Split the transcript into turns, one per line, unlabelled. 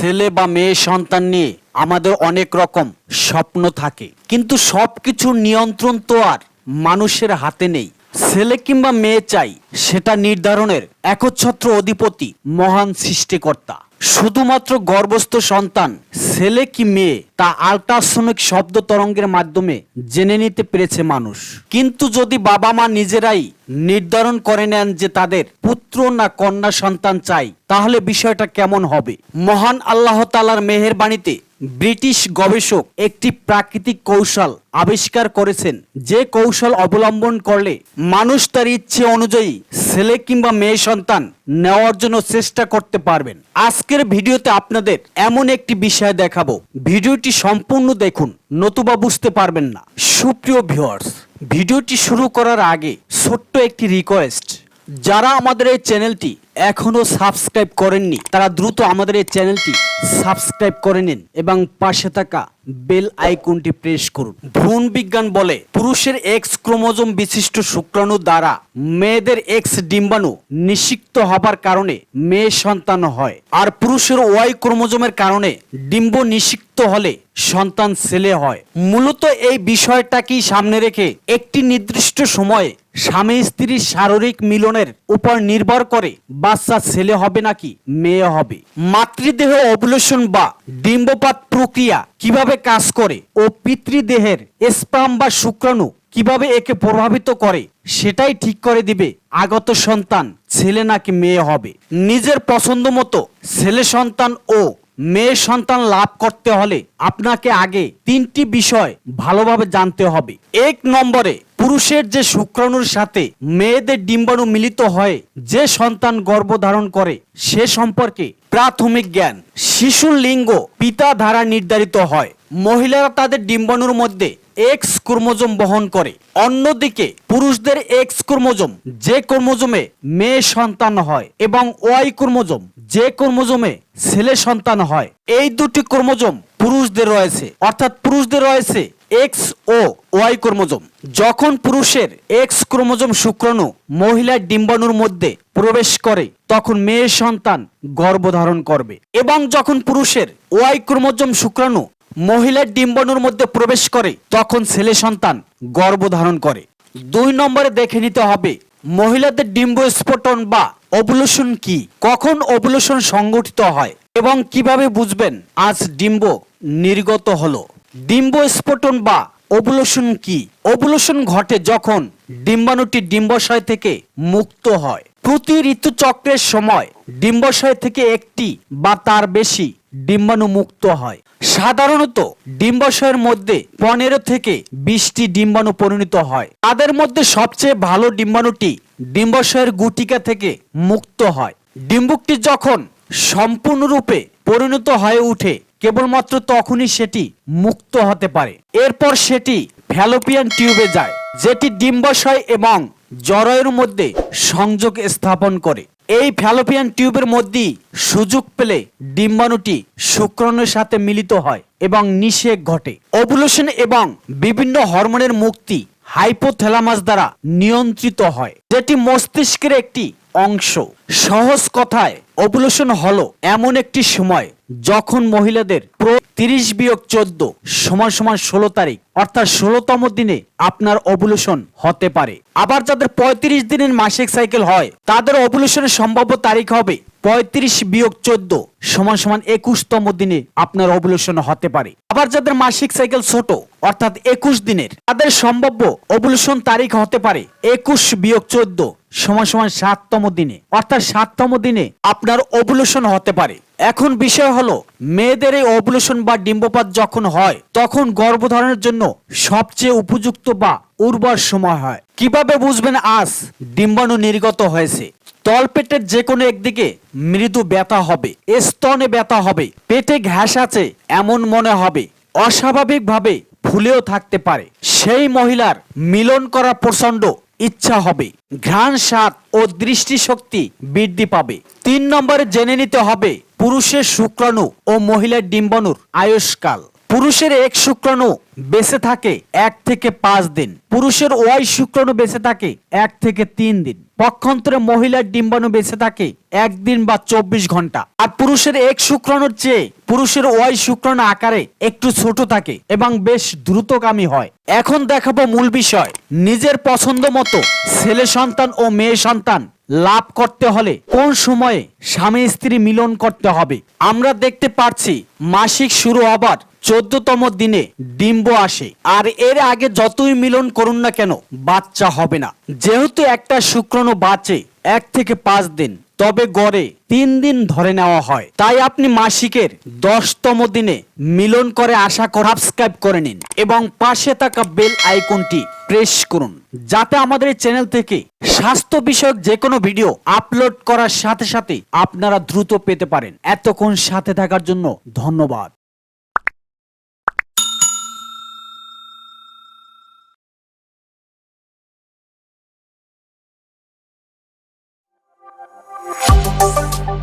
ছেলে বা মেয়ে সন্তান নিয়ে আমাদের অনেক রকম স্বপ্ন থাকে। কিন্তু সব কিছুর নিয়ন্ত্রণ তো আর মানুষের হাতে নেই। ছেলে কিংবা মেয়ে চাই, সেটা নির্ধারণের একচ্ছত্র অধিপতি, মহান সৃষ্টিকর্তা। শুধুমাত্র গর্ভস্থ সন্তান, ছেলে কি মেয়ে, তা আল্ট্রাসনিক শব্দ তরঙ্গের মাধ্যমে জেনে নিতে পেরেছে মানুষ। কিন্তু যদি বাবা মা নিজেরাই নির্ধারণ করে নেন যে তাদের পুত্র না কন্যা সন্তান চাই, তাহলে বিষয়টা কেমন হবে? মহান আল্লাহ তালার মেহেরবাণীতে ব্রিটিশ গবেষক একটি প্রাকৃতিক কৌশল আবিষ্কার করেছেন, যে কৌশল অবলম্বন করলে মানুষ তার ইচ্ছে অনুযায়ী ছেলে কিংবা মেয়ে সন্তান নেওয়ার জন্য চেষ্টা করতে পারবেন। আজকের ভিডিওতে আপনাদের এমন একটি বিষয় দেখাবো। ভিডিওটি সম্পূর্ণ দেখুন, নতুবা বুঝতে পারবেন না। সুপ্রিয় ভিউয়ার্স, ভিডিওটি শুরু করার আগে ছোট্ট একটি রিকোয়েস্ট। যারা আমাদের এই চ্যানেলটি এখনও সাবস্ক্রাইব করেননি তারা দ্রুত আমাদের এই চ্যানেলটি সাবস্ক্রাইব করে নিন এবং পাশে থাকা বেল আইকনটি প্রেস করুন। ভ্রূণ বিজ্ঞান বলে, পুরুষের এক্স ক্রোমোজোম বিশিষ্ট শুক্রাণু দ্বারা মেয়েদের এক্স ডিম্বাণু নিষিক্ত হবার কারণে মেয়ে সন্তান হয়। আর পুরুষের ওয়াই ক্রোমোজোমের কারণে ডিম্ব নিষিক্ত হলে সন্তান ছেলে হয়। মূলত এই বিষয়টাকেই সামনে রেখে একটি নির্দিষ্ট সময়ে স্বামী স্ত্রীর শারীরিক মিলনের উপর নির্ভর করে বাচ্চা ছেলে হবে নাকি মেয়ে হবে। মাতৃদেহ অবলেশন বা ডিম্বপাত প্রক্রিয়া কীভাবে কাজ করে ও পিতৃদেহের স্পাম বা শুক্রাণু কীভাবে একে প্রভাবিত করে, সেটাই ঠিক করে দিবে আগত সন্তান, ছেলে নাকি মেয়ে হবে। নিজের পছন্দ মতো ছেলে সন্তান ও মেয়ে সন্তান লাভ করতে হলে আপনাকে আগে তিনটি বিষয় ভালোভাবে জানতে হবে। এক নম্বরে পুরুষের যে শুক্রাণুর সাথে মেয়েদের ডিম্বাণু মিলিত হয়, যে সন্তান গর্ভধারণ করে, সে সম্পর্কে প্রাথমিক জ্ঞান। শিশুর লিঙ্গ পিতা ধারা নির্ধারিত হয়। মহিলারা তাদের ডিম্বাণুর মধ্যে এক্স ক্রোমোজোম বহন করে। অন্যদিকে, পুরুষদের এক্স ক্রোমোজোম, যে ক্রোমোজোমে মেয়ে সন্তান হয় এবং ওয়াই ক্রোমোজোম, যে ক্রোমোজোমে ছেলে সন্তান হয়, এই দুটি ক্রোমোজোম পুরুষদের রয়েছে। অর্থাৎ পুরুষদের রয়েছে এক্স ও ওয়াই ক্রোমোজোম। যখন পুরুষের এক্স ক্রোমোজোম শুক্রাণু মহিলার ডিম্বাণুর মধ্যে প্রবেশ করে, তখন মেয়ে সন্তান গর্ভধারণ করবে। এবং যখন পুরুষের ওয়াই ক্রোমোজোম শুক্রাণু মহিলার ডিম্বাণুর মধ্যে প্রবেশ করে, তখন ছেলে সন্তান গর্ভধারণ করে। দুই নম্বরে দেখে নিতে হবে, মহিলাদের ডিম্ব স্ফোটন বা ওভুলেশন কি? কখন ওভুলেশন সংগঠিত হয় এবং কীভাবে বুঝবেন আজ ডিম্ব নির্গত হলো? ডিম্ব স্ফোটন বা ওভুলেশন কি? ওভুলেশন ঘটে যখন ডিম্বাণুটি ডিম্বাশয় থেকে মুক্ত হয়। প্রতি ঋতুচক্রের সময় ডিম্বাশয় থেকে একটি বা তার বেশি ডিম্বাণু মুক্ত হয়। সাধারণত ডিম্বাশয়ের মধ্যে পনেরো থেকে বিশটি ডিম্বাণু পরিণত হয়। তাদের মধ্যে সবচেয়ে ভালো ডিম্বাণুটি ডিম্বাশয়ের গুটিকা থেকে মুক্ত হয়। ডিম্বুকটি যখন সম্পূর্ণরূপে পরিণত হয়ে উঠে, কেবলমাত্র তখনই সেটি মুক্ত হতে পারে। এরপর সেটি ফ্যালোপিয়ান টিউবে যায়, যেটি ডিম্বাশয় এবং জরায়ুর মধ্যে সংযোগ স্থাপন করে। এই ফ্যালোপিয়ান টিউবের মধ্যেই সুযোগ পেলে ডিম্বাণুটি শুক্রাণুর সাথে মিলিত হয় এবং নিষেক ঘটে। ওভুলেশন এবং বিভিন্ন হরমোনের মুক্তি হাইপোথ্যালামাস দ্বারা নিয়ন্ত্রিত হয়, যেটি মস্তিষ্কের একটি অংশ। সহজ কথায় ওভুলেশন হলো এমন একটি সময় যখন মহিলাদের প্রো তিরিশ বিয়োগ চোদ্দ সমান সমান ষোলো তারিখ, অর্থাৎ ষোলোতম দিনে আপনার ওভুলেশন হতে পারে। আবার যাদের পঁয়ত্রিশ দিনের মাসিক সাইকেল হয়, তাদের ওভুলেশনের সম্ভাব্য তারিখ হবে পঁয়ত্রিশ বিয়োগ চোদ্দ সমান সমান একুশতম দিনে আপনার ওভুলেশন হতে পারে। আবার যাদের মাসিক সাইকেল ছোট, অর্থাৎ একুশ দিনের, তাদের সম্ভাব্য ওভুলেশন তারিখ হতে পারে একুশ বিয়োগ চোদ্দ সমান সমান সাততম দিনে, অর্থাৎ সাততম দিনে আপনার ওভুলেশন হতে পারে। এখন বিষয় হলো, মেয়েদের এই ওভুলেশন বা ডিম্বপাত যখন হয়, তখন গর্ভধারণের জন্য সবচেয়ে উপযুক্ত বা উর্বর সময় হয়। কীভাবে বুঝবেন আজ ডিম্বাণু নির্গত হয়েছে? তলপেটের যে কোনো একদিকে মৃদু ব্যথা হবে, স্তনে ব্যথা হবে, পেটে ঘ্যাস আছে এমন মনে হবে, অস্বাভাবিকভাবে ফুলেও থাকতে পারে। সেই মহিলার মিলন করা প্রচণ্ড ইচ্ছা হবে। ঘ্রাণ স্বাদ ও দৃষ্টিশক্তি বৃদ্ধি পাবে। তিন নম্বরে জেনে নিতে হবে, পুরুষের শুক্রাণু ও মহিলার ডিম্বাণুর আয়ুষ্কাল। পুরুষের এক শুক্রাণু বেঁচে থাকে এক থেকে পাঁচ দিন। পুরুষের ওয়াই শুক্রাণু বেঁচে থাকে এক থেকে তিন দিন। পক্ষান্তরে মহিলার ডিম্বাণু বেঁচে থাকে একদিন বা চব্বিশ ঘণ্টা। আর পুরুষের এক শুক্রাণুর চেয়ে পুরুষের ওয়াই শুক্রাণু আকারে একটু ছোট থাকে এবং বেশ দ্রুতগামী হয়। এখন দেখাবো মূল বিষয়। নিজের পছন্দ মতো ছেলে সন্তান ও মেয়ে সন্তান লাভ করতে হলে কোন সময়ে স্বামী স্ত্রী মিলন করতে হবে? আমরা দেখতে পাচ্ছি মাসিক শুরু হবার চোদ্দতম দিনে ডিম্ব আসে। আর এর আগে যতই মিলন করুন না কেন, বাচ্চা হবে না। যেহেতু একটা শুক্রাণু বাঁচে এক থেকে পাঁচ দিন। তবে গড়ে তিন দিন ধরে নেওয়া হয়। তাই আপনি মাসিকের দশতম দিনে মিলন করে আশা করে সাবস্ক্রাইব করে নিন এবং পাশে থাকা বেল আইকনটি প্রেস করুন যাতে আমাদের চ্যানেল থেকে স্বাস্থ্য বিষয়ক যে কোনো ভিডিও আপলোড করার সাথে সাথে আপনারা দ্রুত পেতে পারেন। এতক্ষণ সাথে থাকার জন্য ধন্যবাদ। you